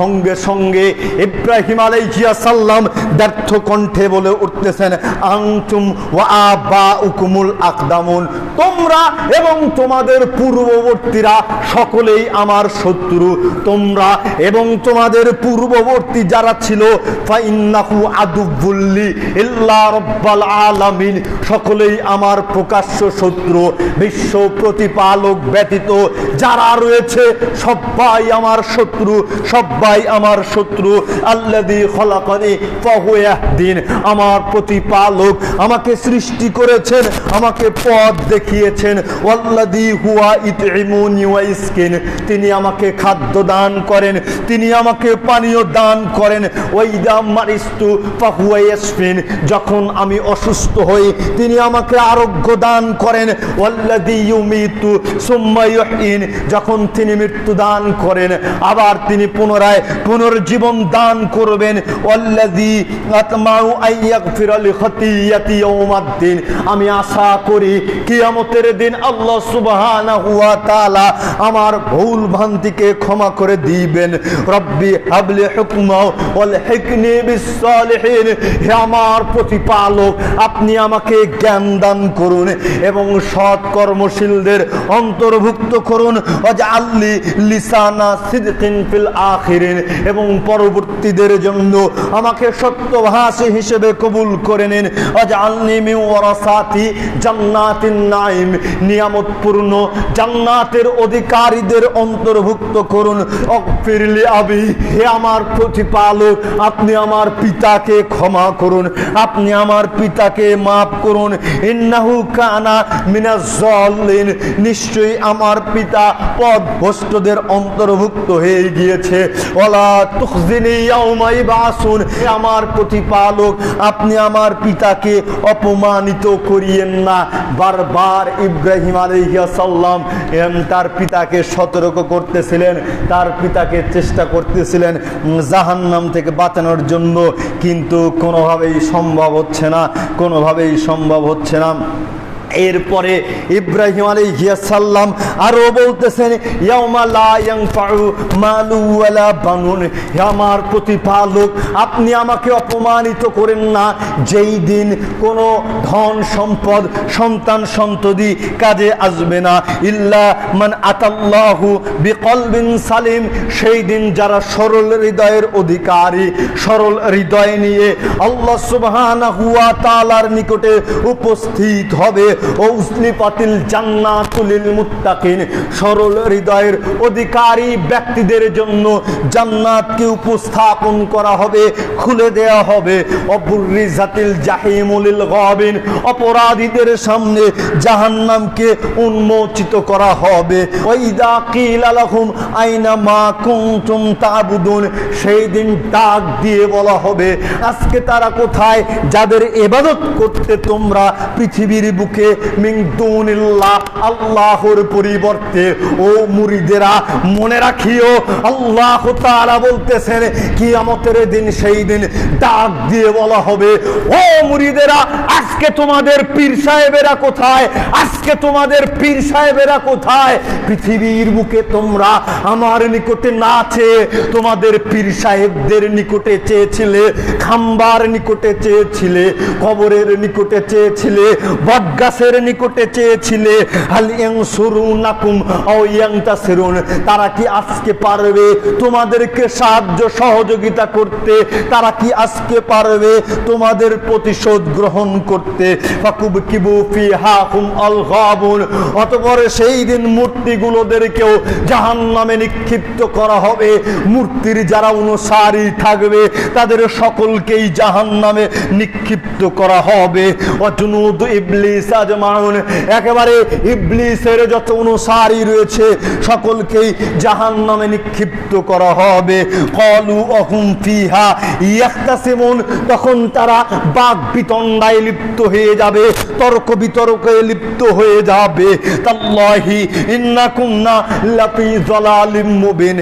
সঙ্গে সঙ্গে ইব্রাহিম আলাইহিয়া সাল্লাম ব্যর্থ কণ্ঠে বলে উঠতেছেন আংতুম ওয়া আবা উকুমুল আকদামুন। তোমরা এবং তোমাদের পূর্ববর্তীরা সকলেই আমার শত্রু। তোমরা এবং তোমাদের পূর্ববর্তী যারা ছিল, ফাইন্নাহু আদুবুল্লি ইল্লা রব্বাল আলামিন। সকলেই আমার প্রকাশ্য শত্রু, বিশ্ব প্রতিপালক ব্যতীত যারা রয়েছে সবাই আমার শত্রু সবাই আমার শত্রু খলাকানি ফাহুয়াহদিন আমার প্রতিপালক আমাকে সৃষ্টি করেছেন, আমাকে পথ দেখিয়েছেন। হুয়া তিনি আমাকে খাদ্য দান করেন, তিনি আমাকে পানীয় দান করেন। ওয়াইদা মারিস্তু ফাহুয়া যখন আমি অসুস্থ হই, তিনি আমাকে আরোগ্য দান করেন। ওয়াল্লাদি ইউমিতু, সুম্মা ইউহইন, যখন তিনি মৃত্যু দান করেন, আবার তিনি পুনরায় পুনর্জীবন দান করবেন। আমি আশা করি কিয়ামতের দিন আল্লাহ তাআলা আমার ভুল ভ্রান্তিকে ক্ষমা করে দিবেন। রব্বি হাবলি আমার প্রতিপালক, আপনি আমাকে জ্ঞান দান করুন এবং সৎ কর্মশীলদের অন্তর্ভুক্ত করুন। আল্লি লিসানা সিদকিন ফিল আখিরিন এবং পরবর্তীদের জন্য আমাকে সত্যভাষী হিসেবে কবুল করে নিন। নিয়ামতপূর্ণ জান্নাতের অধিকারীদের অন্তর্ভুক্ত করুন। অগফিরলি আবি, হে আমার প্রতিপালক, আপনি আমার পিতাকে ক্ষমা করুন। আপনি আমার পিতাকে মাফ করুন। ইন্নাহু কানা মিনাজ জাল্লিন নিশ্চয়ই আমার পিতা পথভ্রষ্টদের অন্তর্ভুক্ত হয়ে গিয়েছে। আমার প্রতিপালক, আপনি আমার পিতাকে অপমানিত করিয়েন না। বারবার ইব্রাহিম আলাইহিস সাল্লাম তার পিতাকে সতর্ক করতেছিলেন, তার পিতাকে চেষ্টা করতেছিলেন জাহান্নাম থেকে বাঁচানোর জন্য, কিন্তু কোনোভাবেই সম্ভব হচ্ছে না, কোনোভাবেই সম্ভব হচ্ছে না। এরপরে ইব্রাহিম আলাইহিয়াসাল্লাম আরও বলতেছেন আমার প্রতিপালক, আপনি আমাকে অপমানিত করেন না। যেই দিন কোনো ধন সম্পদ, সন্তান সন্ততি কাজে আসবে না। ইল্লা মান আতাল্লাহু বিকলবিন সালিম। সেই দিন যারা সরল হৃদয়ের অধিকারী, সরল হৃদয় নিয়ে আল্লাহ তাআলার নিকটে উপস্থিত হবে। ঔসলি পাতিল সরল হৃদয়ের অধিকারী ব্যক্তিদের জন্য জান্নাতকে উপস্থাপন করা হবে, খুলে দেয়া হবে। জাহিমুলিল অপরাধীদের সামনে জাহান্নামকে উন্মোচিত করা হবে। ওইদা কিল আলাহুম আইনা মা তাবুদুন, সেই দিন ডাক দিয়ে বলা হবে, আজকে তারা কোথায়? যাদের এবাদত করতে তোমরা পৃথিবীর বুকে, মিন দুনিল্লাহ আল্লাহর পরিবর্তে, ও মুরিদেরা, মনে রাখিও, আল্লাহ তাআলা বলতেছেন, কিয়ামতের দিন সেই দিন ডাক দিয়ে বলা হবে, ও মুরিদেরা, আজকে তোমাদের পীর সাহেবেরা কোথায়? আজকে তোমাদের পীর সাহেবেরা কোথায়? পৃথিবীর বুকে তোমরা আমার নিকটে না চেয়ে তোমাদের পীর সাহেবদের নিকটে চেয়েছিলে, খাম্বার নিকটে চেয়েছিলে, কবরের নিকটে চেয়েছিলে, বটগাছের নিকটে চেয়েছিলে ইয়াংতাসিরুন তারা কি আজকে পারবে তোমাদেরকে সাহায্য সহযোগিতা করতে? তারা কি আজকে পারবে তোমাদের প্রতিশোধ গ্রহণ করতে? অতপর সেই দিন মূর্তিগুলোদেরকেও জাহান নামে নিক্ষিপ্ত করা হবে। মূর্তির যারা অনুসারী থাকবে, তাদের সকলকেই জাহান নামে নিক্ষিপ্ত করা হবে। অজনুদ ইবলিস আজমাউন, একেবারে ইবলিসের যত অনুসারী রয়েছে, সকলকেই জাহান নামে নিক্ষিপ্ত করা হবে। কলু অহুম ফিহা ইয়াক্তাসিমুন তখন তারা বাঘ বিতণ্ডায় লিপ্ত হয়ে যাবে, তর্ক বিতর্কে লিপ্ত হয়ে যাবে। তাল্লাহি ইন্নাকুম না লাফি যালালিম মুবিন।